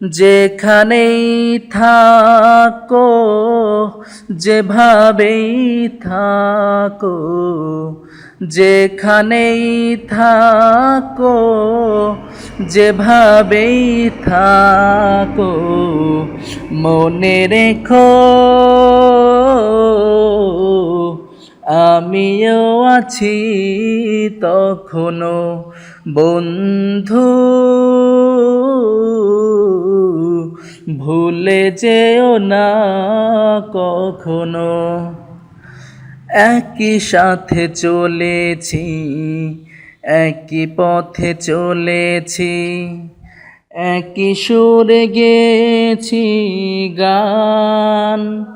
যেখানেই থাকো যেভাবেই থাকো যেখানেই থাকো যেভাবেই থাকো মনে রেখো। আমিও আছি তখনো বন্ধু। ভুলে যেও না কখনো। একই সাথে চলেছি, একই পথে চলেছি, একই সুরে গেছি গান।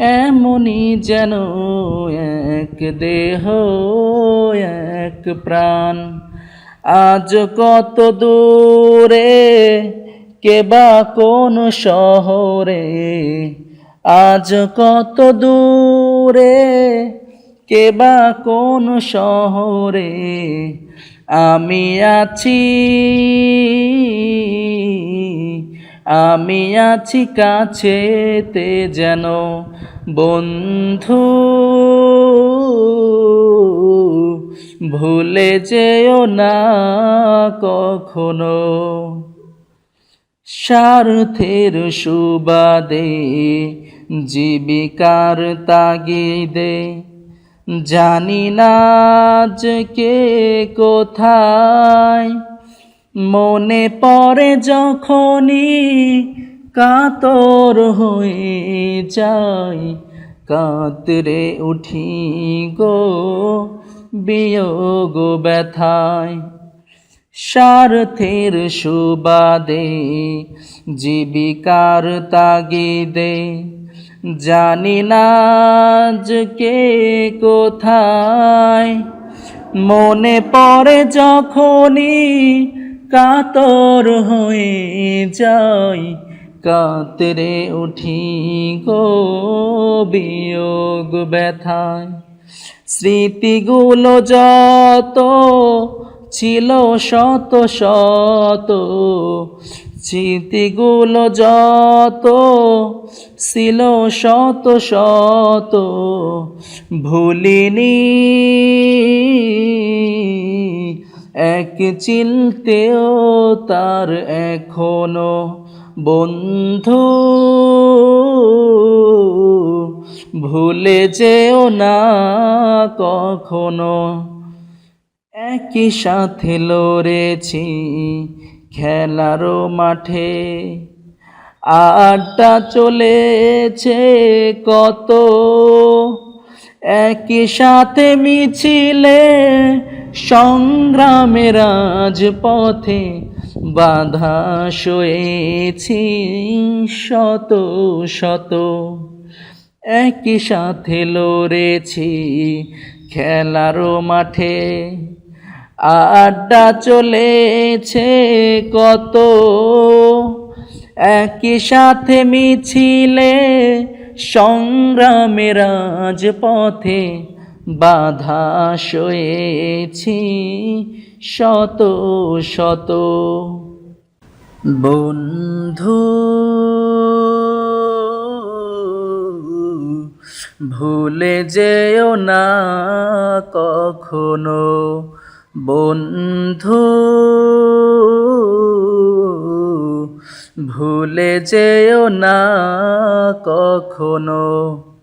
এমনই যেন এক দেহ, এক প্রাণ। আজ কত দূরে কেবা কোন শহরে? আজ কত দূরে কেবা কোন শহরে? আমি আছি। আমি আছি কাছেতে যেন বন্ধু। ভুলে যেও না কখনো। স্বার্থের সুবাদে জীবিকার তাগিদে জানি না যে কে কোথায়। মনে পড়ে যখনই কাতর হয়ে যাই কাতরে উঠি গো বিয়োগ ব্যথায়। স্বার্থের সুবাদে জীবিকার তাগিদে জানি না কে কোথায়। মনে পড়ে যখনই কাতর হয়ে যাই। কাতরে উঠি গো বিয়োগ ব্যথায়। স্মৃতিগুলো যত ছিল শত শত, স্মৃতিগুলো যত ছিল শত শত, ভুলিনি এক চিলতেও তার এখনও বন্ধু। ভুলে যেও না কখনো। একই সাথে লড়েছি খেলারও মাঠে। আড্ডা চলেছে কত। একই সাথে মিছিলে সংগ্রামের রাজপথে বাধা সয়েছি শত শত। একই সাথে লড়েছি খেলারও মাঠে। আড্ডা চলেছে কত। একই সাথে মিছিলে সংগ্রামের রাজপথে বাধা সয়েছি শত শত। বন্ধু ভুলে যেও না কখনো। বন্ধু ভুলে যেও না কখনো।